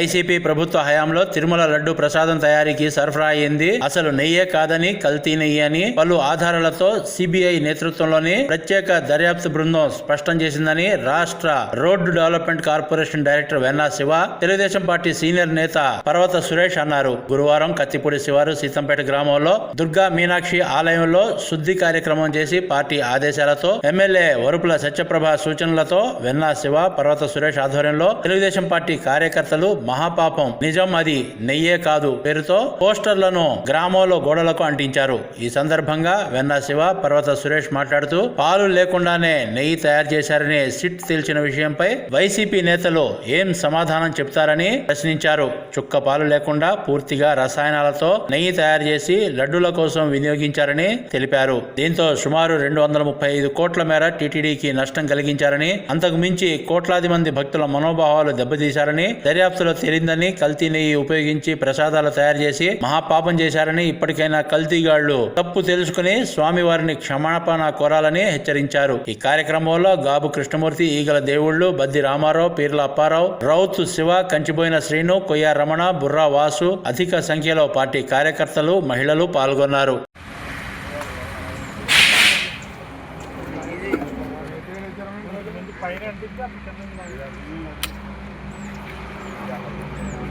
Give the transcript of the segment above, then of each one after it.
YCP ప్రభుత్వ హయాంలో తిరుమల లడ్డు ప్రసాదం తయారీకి సరఫరా అయింది. అసలు నెయ్యే కాదని కల్తీ నెయ్యి అని పలు ఆధారాలతో సిబిఐ నేతృత్వంలోని ప్రత్యేక దర్యాప్తు బృందం స్పష్టం చేసిందని రాష్ట్ర road development corporation director Venna Siva Telugu Desam party senior నేత పర్వత సురేష్ అన్నారు. గురువారం కత్తిపూడి శివారు సీతంపేట గ్రామంలో దుర్గా మీనాక్షి ఆలయంలో శుద్ధి కార్యక్రమం చేసి పార్టీ ఆదేశాలతో ఎమ్మెల్యే వరుపుల సత్యప్రభ సూచనలతో వెన్నా శివ పర్వత సురేష్ ఆధ్వర్యంలో తెలుగుదేశం పార్టీ కార్యకర్తలు మహాపాపం. నిజం అది నెయ్యే కాదు పేరుతో పోస్టర్లను గ్రామంలో గోడలకు అంటించారు. ఈ సందర్భంగా వెన్న శివ పర్వత సురేష్ మాట్లాడుతూ పాలు లేకుండానే నెయ్యి తయారు చేశారని సిట్ తేల్చిన విషయంపై వైసీపీ నేతలు ఏం సమాధానం చెప్తారని ప్రశ్నించారు. చుక్క పాలు లేకుండా పూర్తిగా రసాయనాలతో నెయ్యి తయారు చేసి లడ్డూల కోసం వినియోగించారని తెలిపారు. దీంతో సుమారు రెండు వందల ముప్పై ఐదు కోట్ల మేర టీటీడీకి నష్టం కలిగించారని అంతకు మించి కోట్లాది మంది భక్తుల మనోభావాలు దెబ్బతీశారని దర్యాప్తులో తేలిందని కల్తీ నెయ్యి ఉపయోగించి ప్రసాదాలు తయారు చేసి మహాపాపం చేశారని ఇప్పటికైనా కల్తీగాళ్ళు తప్పు తెలుసుకుని స్వామివారిని క్షమాపణ కోరాలని హెచ్చరించారు. ఈ కార్యక్రమంలో గాబు కృష్ణమూర్తి ఈగల దేవుళ్ళు బద్ది రామారావు పీర్ల అప్పారావు రౌత్ శివ కంచిపోయిన శ్రీను కొయ్య రమణ బుర్రా వాసు అధిక సంఖ్యలో పార్టీ కార్యకర్తలు మహిళలు పాల్గొన్నారు.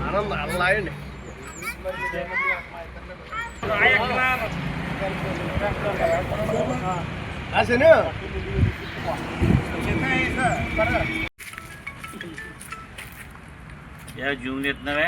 ఆనంద్ అల్లాయండి రాశాను జూమ్ చేస్తున్నావే